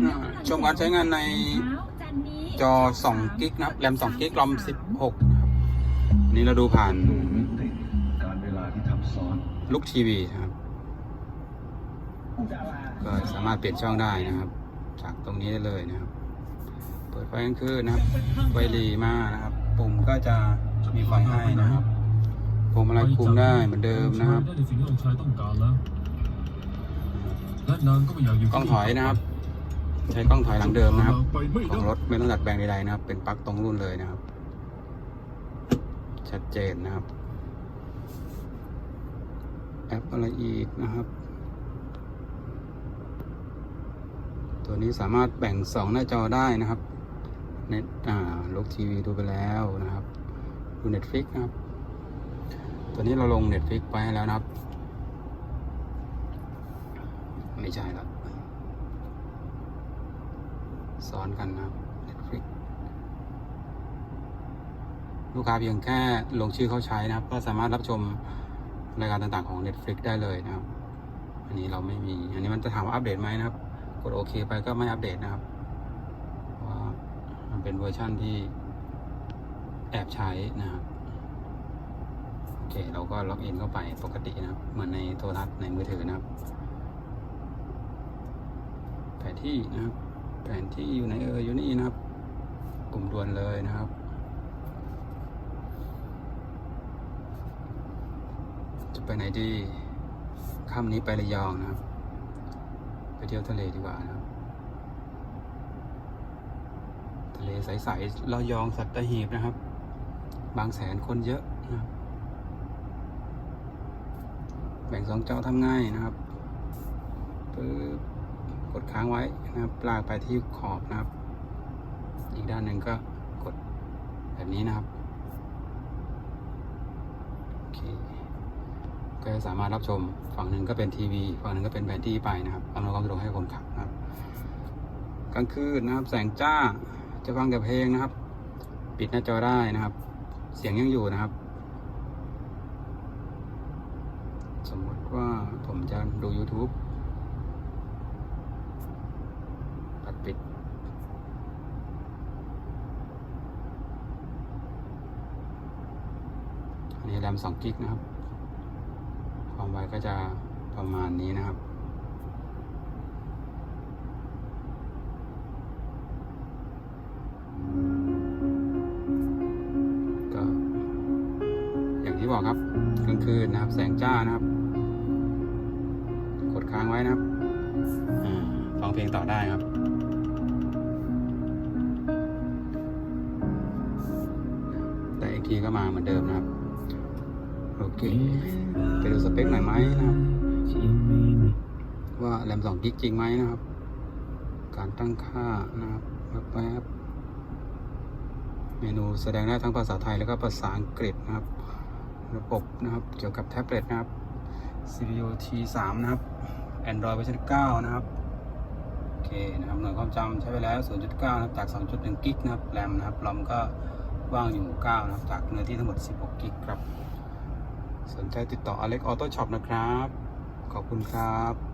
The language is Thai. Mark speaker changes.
Speaker 1: อ่าชมการใช้งานในจอ 2 กิกนะครับแรม 2 กิกรอม 16 นะครับ นี่เราดูผ่าน
Speaker 2: ดูมิติการเวลาที่ทับซ้อน
Speaker 1: ลูกทีวีนะครับ ก็สามารถเปลี่ยนช่องได้นะครับ จากตรงนี้ได้เลยนะครับ เปิดไฟกลางคืนนะครับ ไฟหรีมานะครับ ปุ่มก็จะมีไฟให้นะครับปุ่มอะไรคุมได้เหมือนเดิมนะครับ
Speaker 3: ได้ในสิ่งที่องค์ชายต้องการแล้วและนางก็ไม่อยากอยู่
Speaker 1: กล้องถอยนะครับ ใช้กล้องถอยหลังเดิมนะครับ
Speaker 3: ไปไม่
Speaker 1: ขอ
Speaker 3: ได้
Speaker 1: งรถไม่ต้องดัดแปลงใดๆนะครับ เป็นปลั๊กตรงรุ่นเลยนะครับ ชัดเจนนะครับ แอปอะไรอีกนะครับ ตัวนี้สามารถแบ่งสองหน้าจอได้นะครับเน็ตอ่าลูกทีวีดูไปแล้วนะครับดู Netflix นะครับ ตัวนี้เราลง Netflix ไปให้แล้วนะครับ ไม่ใช่แล้ว ซ้อนกันนะครับ Netflix ลูกค้าเพียงแค่ลงชื่อเขาใช้นะครับ ก็สามารถรับชมรายการต่างๆของ Netflix ได้เลยนะครับ อันนี้เราไม่มี อันนี้มันจะถามว่าอัปเดตไหมนะครับ กดโอเคไปก็ไม่อัปเดตนะครับว่ามันเป็นเวอร์ชั่นที่แอบใช้นะครับโอเคเราก็ล็อกอินเข้าไปปกตินะครับ เหมือนในโทรทัศน์ในมือถือนะครับแผนที่นะครับ แผนที่อยู่ไหนเอออยู่นี่นะครับปุ่มด่วนเลยนะครับ จะไปไหนดีค่ำนี้ไประยองนะครับ ไปเที่ยวทะเลดีกว่านะครับ ทะเลใสๆระยองสัตหีบนะครับ บางแสนคนเยอะนะครับแบ่งสองจอทำง่ายนะครับปึ๊บ กดค้างไว้นะครับลากไปที่ขอบนะครับ อีกด้านหนึ่งก็กดแบบนี้นะครับโอเคก็สามารถรับชมฝั่งหนึ่งก็เป็นทีวีฝั่งหนึ่งก็เป็นแผนที่ไปนะครับอำนวยความสะดวกให้คนขับนะครับกลางคืนนะครับ แสงจ้าจะฟังแต่เพลงนะครับ ปิดหน้าจอได้นะครับ เสียงยังอยู่นะครับ สมมติว่าผมจะดู YouTube ตัดปิด อั นนี้แรม2กิกนะครับ ความไวก็จะประมาณนี้นะครับ ก็อย่างที่บอกครับกลางคืนนะครับ แสงจ้านะครับ กดค้างไว้นะครับฟังเพลงต่อได้ครับแต่อีกทีก็มาเหมือนเดิมนะครับ โอเคไปดูสเปคหน่อยไหมนะครับ ว่าแรม2กิกจริงไหมนะครับ การตั้งค่านะครับแวบเมนูแสดงได้ทั้งภาษาไทยแล้วก็ภาษาอังกฤษนะครับ ระบบนะครับเกี่ยวกับแท็บเล็ตนะครับ CPU T3 นะครับ Android เวอร์ชัน9นะครับโอเคนะครับหน่วยความจำใช้ไปแล้ว 0.9 นะครับจาก 2.1 กิกนะครับแรมนะครับรอมก็ว่างอยู่ 9 นะครับจากเนื้อที่ทั้งหมด 16 กิกครับ สนใจติดต่ออเล็กออโต้ช็อปนะครับ ขอบคุณครับ